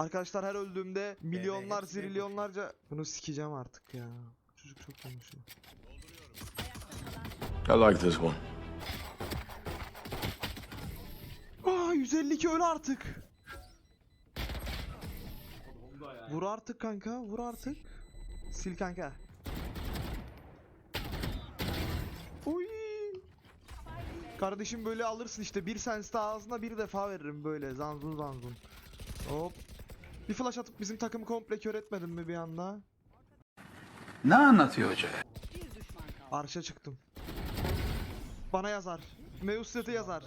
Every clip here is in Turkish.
Arkadaşlar her öldüğümde milyonlar, hepsi zirilyonlarca... Bunu sikeceğim artık ya. Çocuk çok konuşuyor. I like this one. Aa 152 öl artık. Vur artık kanka, vur artık. Sil kanka. Uy. Kardeşim böyle alırsın işte bir senste ağzına bir defa veririm böyle zanzun zanzun. Hop. Bir flash atıp bizim takımı komple kör etmedin mi bir anda? Ne anlatıyor hoca? Arşa çıktım. Bana yazar. Meusset'e yazar.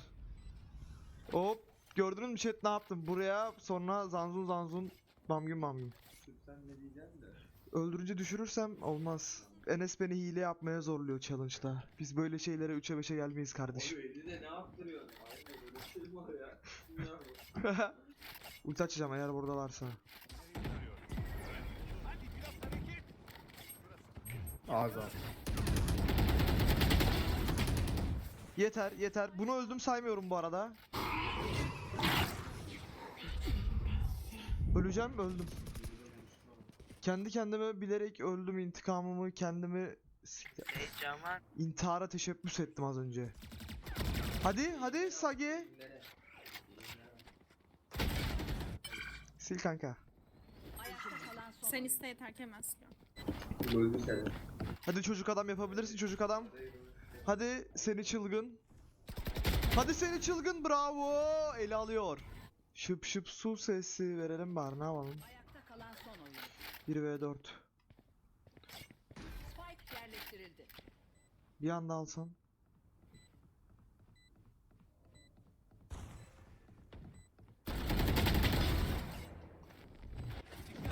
Hop. Gördünüz mü chat ne yaptım? Buraya sonra zanzun zanzun bamgüm bamgüm. Öldürünce düşürürsem olmaz. Enes beni hile yapmaya zorluyor challenge'da. Biz böyle şeylere 3'e 5'e gelmeyiz kardeşim. Elinde ne yaptırıyorsun? Aynen öyle şey var ya? Ulti açacağım eğer buradalarsa. Ağza. Yeter yeter. Bunu öldüm saymıyorum bu arada. Öleceğim öldüm. Kendi kendime bilerek öldüm intikamımı kendimi Siktir. intihara teşebbüs ettim az önce. Hadi hadi Sage. Sil kanka. Sen iste yeter ki hemen siliyorum. Öldü seni. Hadi çocuk adam yapabilirsin çocuk adam. Hadi seni çılgın. Hadi seni çılgın bravo. Ele alıyor. Şıp şıp su sesi verelim bari ne yapalım. Ayakta kalan son oyun. 1v4. Spike yerleştirildi. Bir anda alsan.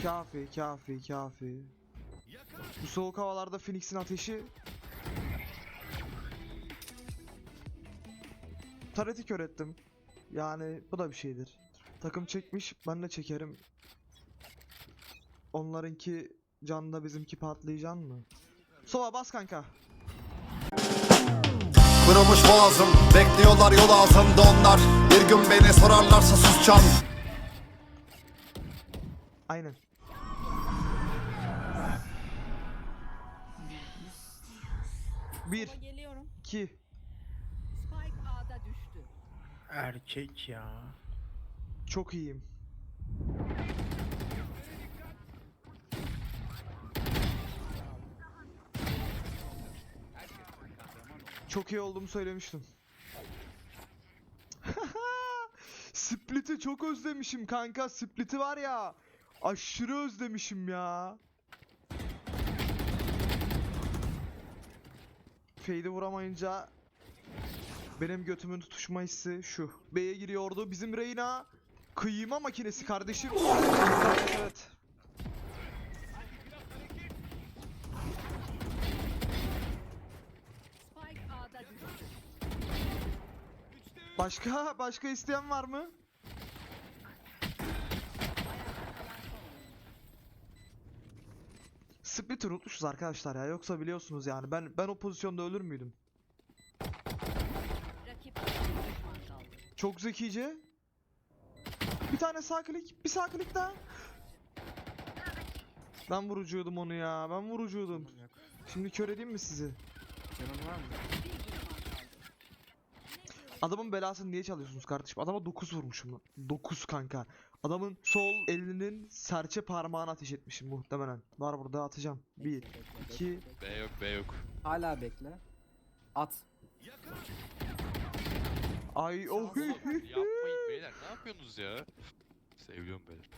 Kafi, kafi, kafi. Bu soğuk havalarda Phoenix'in ateşi Tareti kör ettim. Yani bu da bir şeydir. Takım çekmiş, ben de çekerim. Onlarınki canda bizimki patlayacan mı? Sova bas kanka. Kırılmış boğazım Bekliyorlar yol ağzımda onlar Bir gün beni sorarlarsa susacağım Aynen. Bir, Ama geliyorum. iki. Spike A'da düştü. Erkek ya. Çok iyiyim. Çok iyi olduğumu söylemiştim. Split'i çok özlemişim kanka. Split'i var ya. Aşırı özlemişim ya. Fade'i vuramayınca benim götümün tutuşma hissi şu. B'ye giriyordu. Bizim Reyna kıyma makinesi kardeşim. Evet. Başka başka isteyen var mı? Split'i unutmuşuz arkadaşlar ya. Yoksa biliyorsunuz yani ben ben o pozisyonda ölür müydüm? Çok zekice. Bir tane sağ klik, bir sağ klik daha. Ben vurucuydum onu ya. Ben vurucuydum. Şimdi kör edeyim mi sizi? Canın var mı? Adamın belasını niye çalıyorsunuz kardeşim? Adama 9 vurmuşum lan. 9 kanka. Adamın sol elinin serçe parmağına ateş etmişim muhtemelen. Var burada atacağım. 1 2 B yok B yok. Hala bekle. At. Ay oh. Yapmayın beyler ne yapıyorsunuz ya? Seviyorum beyler.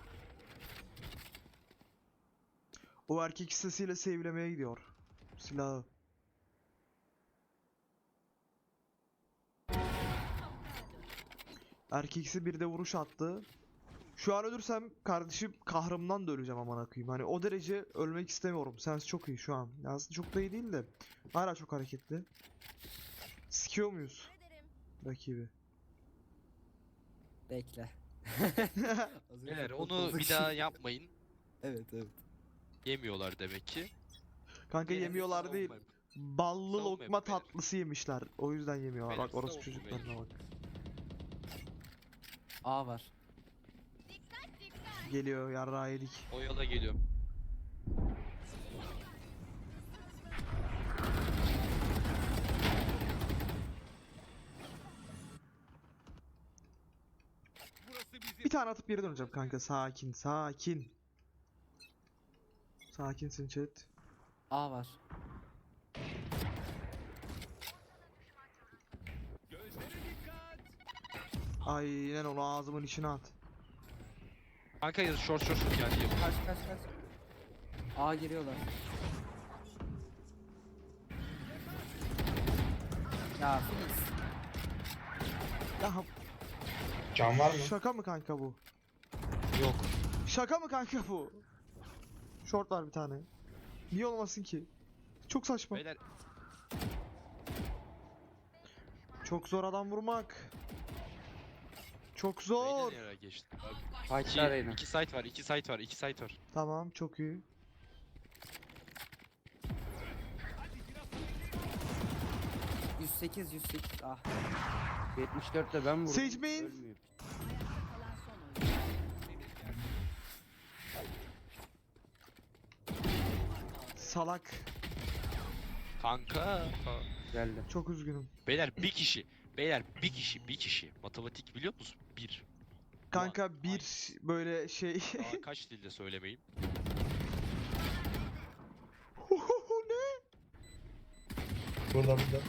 o erkek sesiyle sevlemeye gidiyor. Silahı. Erkeksi bir de vuruş attı. Şu an ölürsem kardeşim kahrımdan da öleceğim aman koyayım. Hani o derece ölmek istemiyorum. Sens çok iyi şu an. Yani Aslında çok da iyi değil de. Hala çok hareketli. Sikiyor muyuz? Rakibi. Bekle. Beyler onu bir daha yapmayın. Evet evet. Yemiyorlar demek ki. Kanka Beyler, yemiyorlar değil. Ballı lokma tatlısı yemişler. O yüzden yemiyorlar. Bak orası çocuklarına bak. A var. Geliyor yarrağı yedik. O yola geliyorum. Bir tane atıp geri döneceğim kanka. Sakin, sakin. Sakinsin chat. A var. Aynen onu ağzımın içine at. Kanka yaz short short short geldi. Kaç kaç kaç. A giriyorlar. Ya Phoenix. Ya Can var mı? şaka mı kanka bu? Yok. Şaka mı kanka bu? Short var bir tane. Niye olmasın ki? Çok saçma. Beyler Çok zor adam vurmak. Çok zor. yere geçti. Fight'lar İki, Reyna. iki site var, iki site var, iki site var. Tamam çok iyi. Yüz 108 108 ah. 74 de ben vurdum. Sage main. Ölmüyor. Kalan son oyun. Salak. Kanka. Geldi. Çok üzgünüm. Beyler bir kişi. Beyler bir kişi, bir kişi. Matematik biliyor musun? Bir. Kanka bir böyle şey. Daha kaç dilde söylemeyeyim. ne? Burada burada.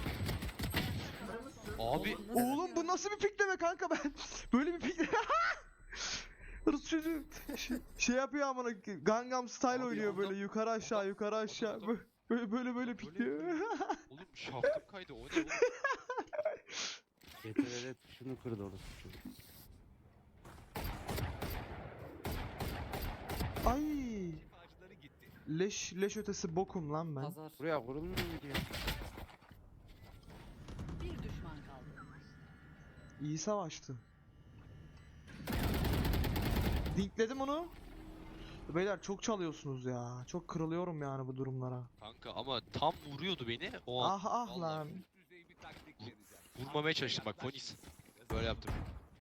Abi Oğlum bu nasıl bir pikleme kanka ben? Böyle bir pikleme. Rus çocuğu şey, şey yapıyor amına Gangnam Style Abi oynuyor adam- böyle yukarı aşağı adam- yukarı aşağı adam- Bö- böyle böyle böyle pikliyor. oğlum şaftım kaydı o ne oğlum? CTRL tuşunu kırdı orası. çocuk. Ay. Leş leş ötesi bokum lan ben. Pazar. Buraya kurulmuyor mu diyor. Bir düşman kaldı. İyi savaştı. Dinkledim onu. Beyler çok çalıyorsunuz ya. Çok kırılıyorum yani bu durumlara. Kanka ama tam vuruyordu beni o an. Ah ah Vallahi lan. Vurmamaya çalıştım bak Fonis. Böyle yaptım.